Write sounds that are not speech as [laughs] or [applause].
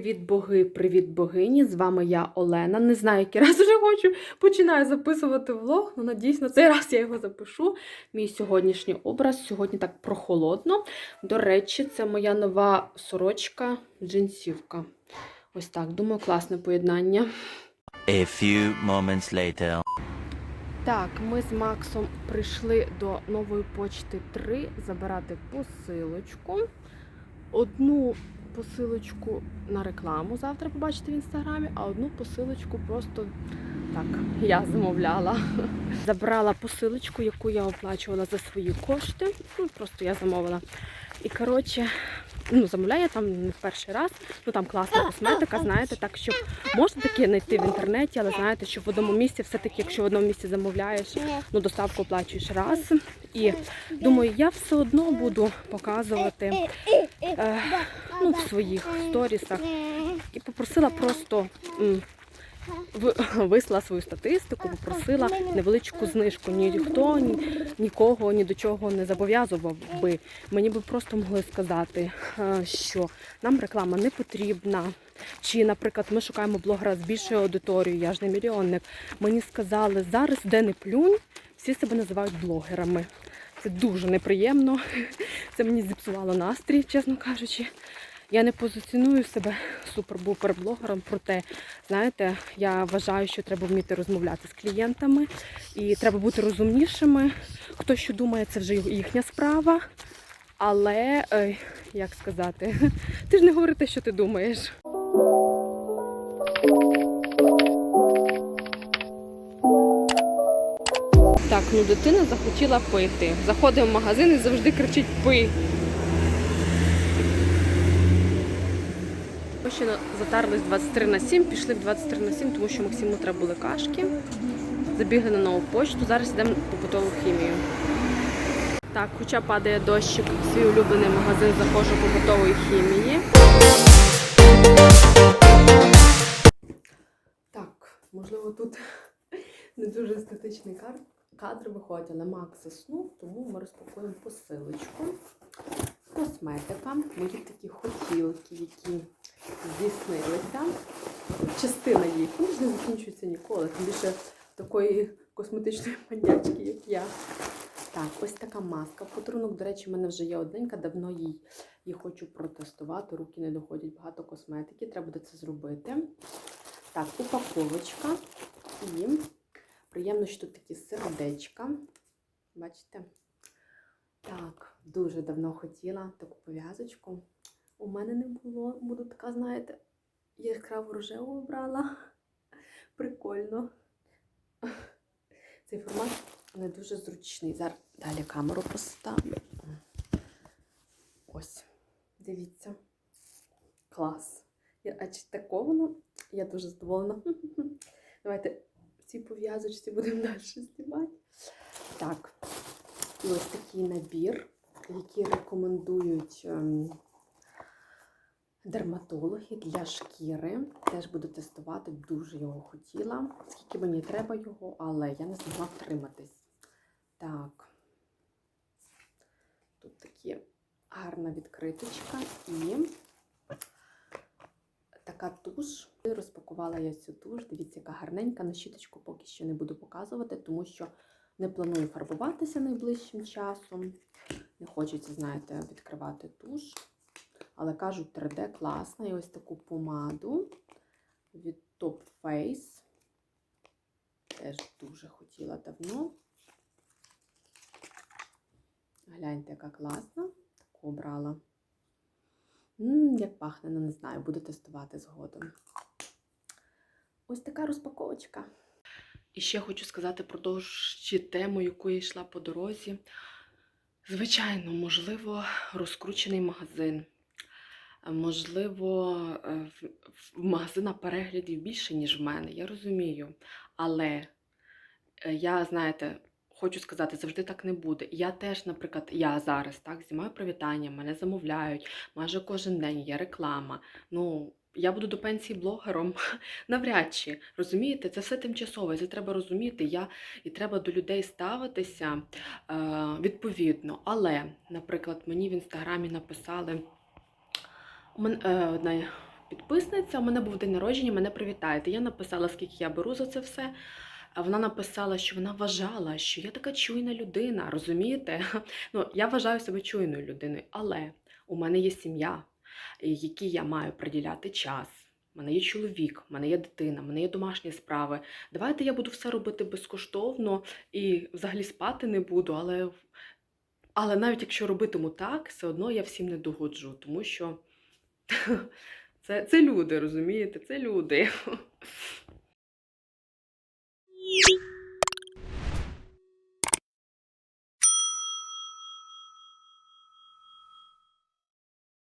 Привіт, боги, привіт, богині! З вами я Олена. Не знаю, який [laughs] раз вже хочу починаю записувати влог. Ну, надіюсь, на цей раз я його запишу. Мій сьогоднішній образ. Сьогодні так прохолодно. До речі, це моя нова сорочка джинсівка. Ось так. Думаю, класне поєднання. A few moments later. Так, ми з Максом прийшли до нової почти 3 забирати посилочку. Одну посилочку на рекламу завтра побачите в інстаграмі, а одну посилочку просто так я замовляла. [laughs] Забрала посилочку, яку я оплачувала за свої кошти. Ну, просто я замовила. І коротше, ну, замовляю я там не в перший раз. Ну там класна косметика, знаєте, так щоб можна таке знайти в інтернеті, але знаєте, що в одному місці все-таки, якщо в одному місці замовляєш, ну доставку оплачуєш раз. І думаю, я все одно буду показувати е, ну, в своїх сторісах. І попросила просто м, в- вислала свою статистику, попросила невеличку знижку. Ніхто ні, нікого ні до чого не зобов'язував би. Мені би просто могли сказати, е, що нам реклама не потрібна. Чи, наприклад, ми шукаємо блогера з більшою аудиторією, я ж не мільйонник. Мені сказали, зараз де не плюнь, всі себе називають блогерами. Це дуже неприємно. Це мені зіпсувало настрій, чесно кажучи. Я не позиціоную себе супер-бупер-блогером, проте, знаєте, я вважаю, що треба вміти розмовляти з клієнтами і треба бути розумнішими. Хто що думає, це вже їхня справа. Але, як сказати, [laughs] ти ж не говори те, що ти думаєш. Так, ну дитина захотіла пити. Заходить в магазин і завжди кричить пий. Ми ще затарились 23 на 7, пішли в 23 на 7, тому що Максиму треба були кашки. Забігли на нову почту. Зараз йдемо в побутову хімію. Так, хоча падає дощик, свій улюблений магазин заходжу побутової хімії. Так, можливо, тут [laughs] не дуже естетичний кар- кадр виходить, але Макс заснув, тому ми розпакуємо посилочку. Косметика, мої такі хотілки, які здійснилися. Частина їх ну, не закінчується ніколи, тим більше такої косметичної [laughs] маньячки, як я. Так, ось така маска. Подарунок, до речі, в мене вже є одненька, давно їй, її хочу протестувати. Руки не доходять багато косметики, треба буде це зробити. Так, упаковочка. І приємно, що тут такі сердечка. Бачите? Так, дуже давно хотіла таку пов'язочку. У мене не було. Буду така, знаєте, яскраво рожеву обрала. Прикольно. Цей формат не дуже зручний. Зараз далі камеру поставлю. Ось, дивіться. Клас. Я, а чи тако воно? Я дуже задоволена. [laughs] Давайте цій пов'язочці будемо [laughs] далі знімати. Так, і ось такий набір, який рекомендують ем, дерматологи для шкіри. Теж буду тестувати, дуже його хотіла. Скільки мені треба його, але я не змогла втриматись. Так. Тут такі гарна відкриточка і така туш. Розпакувала я цю туш. Дивіться, яка гарненька. На щіточку поки що не буду показувати, тому що не планую фарбуватися найближчим часом. Не хочеться, знаєте, відкривати туш. Але кажуть, 3D класна. І ось таку помаду від Top Face. Теж дуже хотіла давно. Гляньте, яка класна. Таку обрала. Як пахне, ну не знаю, буду тестувати згодом. Ось така розпаковочка. І ще хочу сказати продовжуючи тему, яку я йшла по дорозі. Звичайно, можливо, розкручений магазин. Можливо, е, в- в магазина переглядів більше, ніж в мене, я розумію. Але е, я, знаєте, хочу сказати, завжди так не буде. Я теж, наприклад, я зараз так знімаю привітання, мене замовляють майже кожен день, є реклама. Ну, я буду до пенсії блогером [laughs] навряд чи. Розумієте, це все тимчасове, це треба розуміти. Я і треба до людей ставитися е, відповідно. Але, наприклад, мені в інстаграмі написали е, одна підписниця. У мене був день народження, мене привітаєте. Я написала, скільки я беру за це все. Вона написала, що вона вважала, що я така чуйна людина, розумієте? [laughs] Ну, я вважаю себе чуйною людиною, але у мене є сім'я, якій я маю приділяти час. У мене є чоловік, в мене є дитина, в мене є домашні справи. Давайте я буду все робити безкоштовно і взагалі спати не буду, але, але навіть якщо робитиму так, все одно я всім не догоджу, тому що [laughs] це, це люди, розумієте? Це люди. [laughs] Beep.